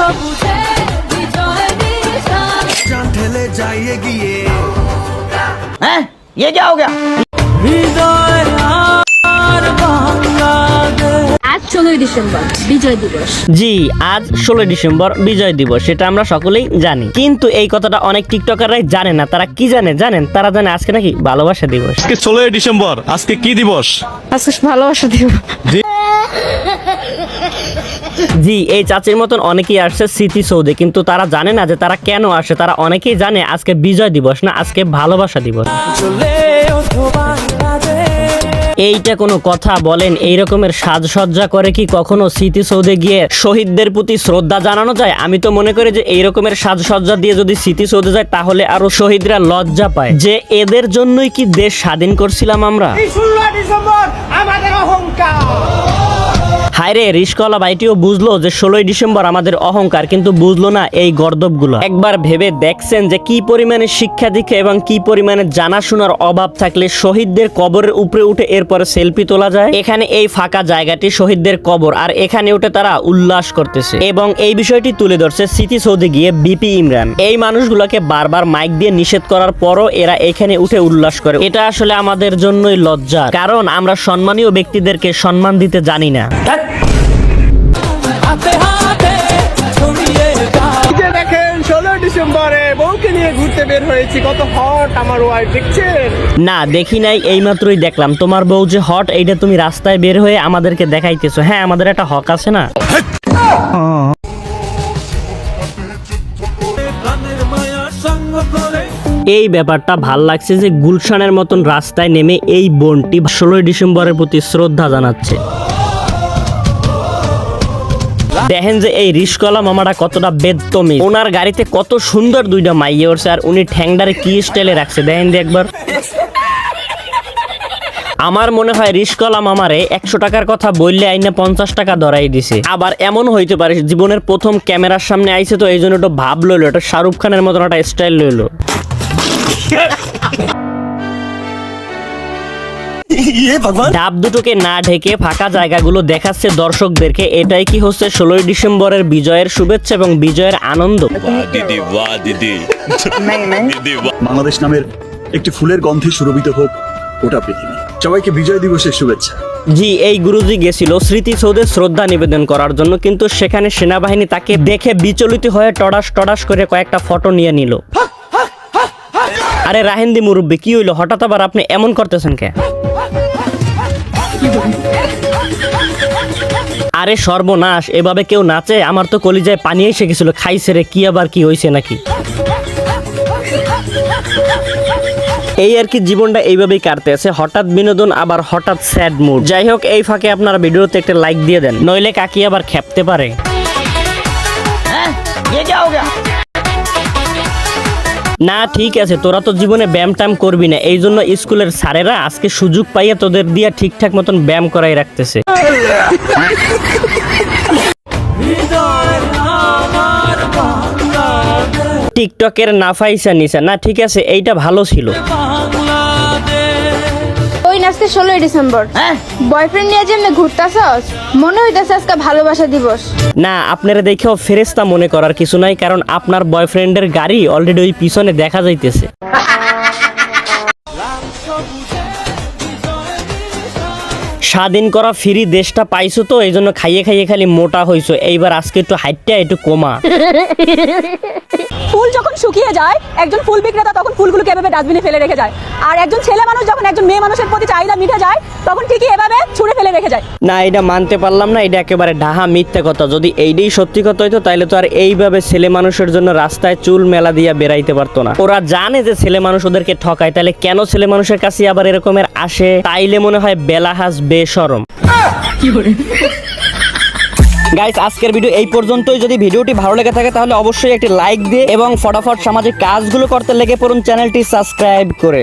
সবুজে বিজয় নিশান চান ঠেলে যাই এগিয়ে हैं ये क्या हो गया ডিসেম্বর বিজয় দিবস। জি আজ ষোলোই ডিসেম্বর বিজয় দিবস সেটা আমরা সকলেই জানি। কিন্তু এই কথাটা অনেক টিকটকাররাই জানে না তারা কি জানে জানেন? তারা জানে আজকে নাকি ভালোবাসা দিবস। আজকে ষোলোই ডিসেম্বর আজকে কি দিবস? আজকে ভালোবাসা দিব জি। এই চাচির মতন অনেকেই আসছে স্মৃতি সৌদে কিন্তু তারা জানে না যে তারা কেন আসে। তারা অনেকেই জানে আজকে বিজয় দিবস না আজকে ভালোবাসা দিবস। এইটা কোনো কথা বলেন? এই রকমের সাজসজ্জা করে কি কখনো স্মৃতি সৌধে গিয়ে শহীদদের প্রতি শ্রদ্ধা জানানো যায়? আমি তো মনে করি যে এই রকমের সাজসজ্জা দিয়ে যদি স্মৃতি সৌধে যায়, তাহলে আরও শহীদরা লজ্জা পায়। যে এদের জন্যই কি দেশ স্বাধীন করছিলাম আমরা? হায়রে রিস্কওয়ালা ভাইটিও বুঝলো যে ষোলোই ডিসেম্বর আমাদের অহংকার, কিন্তু বুঝলো না এই গর্দবগুলো। একবার ভেবে দেখছেন যে কি পরিমাণে শিক্ষা দীক্ষা এবং কি পরিমাণে জানাশোনার অভাব থাকলে শহীদদের কবরের উপরে উঠে এরপরে সেলফি তোলা যায়? এখানে এই ফাঁকা জায়গাটি শহীদদের কবর, আর এখানে উঠে তারা উল্লাস করতেছে। এবং এই বিষয়টি তুলে ধরছে স্মৃতি সৌধে গিয়ে বিপি ইমরান। এই মানুষগুলোকে বারবার মাইক দিয়ে নিষেধ করার পরও এরা এখানে উঠে উল্লাস করে। এটা আসলে আমাদের জন্যই লজ্জা, কারণ আমরা সম্মানীয় ব্যক্তিদেরকে সম্মান দিতে জানি না। যে দেখেন ষোলো ডিসেম্বরে বউকে নিয়ে ঘুরতে বের হয়েছি। কত হট আমার ওয়াইফ দেখছেন? না দেখি নাই এইমাত্রই দেখলাম। তোমার বউ যে হট এইটা তুমি রাস্তায় বের হয়ে আমাদেরকে দেখাইতেছো। হ্যাঁ আমাদের একটা হক আছে না? এই ব্যাপারটা ভালো লাগছে যে গুলশানের মতন রাস্তায় নেমে এই বোনটি ষোলোই ডিসেম্বরের প্রতি শ্রদ্ধা জানাচ্ছে। দেখেন যে এই রিস্কলা মামাটা কতটা বেদতমি ওনার গাড়িতে কত সুন্দর দুইটা মাইয়ে উঠছে আর উনি ঠ্যাংডারে কি স্টাইলে রাখছে, দেখেন যে একবার। আমার মনে হয় রিস্কলা মামারে একশো টাকার কথা বললে আইনা পঞ্চাশ টাকা ধরাই দিছে। আবার এমন হইতে পারে, জীবনের প্রথম ক্যামেরার সামনে আইছে তো এই জন্য একটু ভাব লইলো, এটা শাহরুখ খানের মতন একটা স্টাইল লইলো। ডাব দুটোকে না ঢেকে ফাঁকা জায়গাগুলো দেখাচ্ছে দর্শকদেরকে। এটাই কি হচ্ছে ষোলোই ডিসেম্বরের বিজয়ের শুভেচ্ছা এবং বিজয়ের আনন্দ? দিদি বাহ দিদি। বাংলাদেশ নামের একটি ফুলের গন্ধে সুরভিত হোক গোটা পৃথিবী। সবাইকে বিজয় দিবসের শুভেচ্ছা। জি এই গুরুজি গেছিল স্মৃতি সৌধে শ্রদ্ধা নিবেদন করার জন্য কিন্তু সেখানে সেনাবাহিনী তাকে দেখে বিচলিত হয়ে টডাস টডাস করে কয়েকটা ফটো নিয়ে নিল। আরে রাহেন্দি মুরব্বী কি হইল? হঠাৎ আবার আপনি এমন করতেছেন কে? আরে সর্বনাশ, এভাবে কেউ নাচে? আমার তো কলিজায় পানি এসে গেছিল, খাইছে রে, কি আবার কি হয়েছে নাকি? এই আর কি জীবনটা এইভাবেই কাটতেছে, হঠাৎ বিনোদন, আবার হঠাৎ স্যাড মুড যাই হোক, এই ফাঁকে আপনারা ভিডিওতে একটা লাইক দিয়ে দেন, নইলে কাকি আবার খেপতে পারে। হ্যাঁ না, ঠিক আছে, তোরা তো জীবনে ব্যায়াম ট্যাম করবি না। এই জন্য স্কুলের স্যারেরা আজকে সুযোগ পাইয়া তোদের দিয়ে ঠিকঠাক মতন ব্যায়াম করাই রাখতেছে। টিকটকের নাফাইসা নিসা না, ঠিক আছে, এইটা ভালো ছিল। নাচতে ষোলোই ডিসেম্বর। বয়ফ্রেন্ড নিয়ে যেমনি ঘুরতাছস মনে হইতাছে আজকে ভালোবাসা দিবস। না আপনারা দেখেও ফেরেস্তা মনে করার কিছু নাই কারণ আপনার বয়ফ্রেন্ডের গাড়ি অলরেডি ওই পিছনে দেখা যাইতেছে। স্বাধীন করা ফ্রি দেশটা পাইছো তো এই জন্য খাইয়ে খাইয়ে খালি মোটা হইছো। এইবার আজকে একটু হাইটটা একটু কমা। ফুল যখন শুকিয়ে যায় একজন ফুল বিক্রেতা তখন ফুলগুলোকে এভাবে ডাস্টবিনে ফেলে রেখে যায়? আর একজন ছেলে মানুষ যখন একজন মেয়ে মানুষের প্রতি চাহিদা মিটে যায় তখন ঠিকই এভাবে ছুঁড়ে ফেলে রেখে যায়। না এটা মানতে পারলাম না এটা একেবারে ডাহা মিথ্যা কথা। যদি এইটাই সত্যি কথা হইতো তাহলে তো আর এইভাবে ছেলে মানুষের জন্য রাস্তায় চুল মেলা দিয়া বেরাইতে পারতো না। ওরা জানে যে ছেলে মানুষ ওদেরকে ঠকায় তাহলে কেন ছেলে মানুষের কাছে আবার এরকমের আসে? তাইলে মনে হয় বেলা বেলাহাস বেসরম গাইস আজকের ভিডিও এই পর্যন্তই। যদি ভিডিওটি ভালো লেগে থাকে, তাহলে অবশ্যই একটি লাইক দিয়ে এবং ফটাফট সামাজিক কাজগুলো করতে লেগে পড়ুন চ্যানেলটি সাবস্ক্রাইব করে।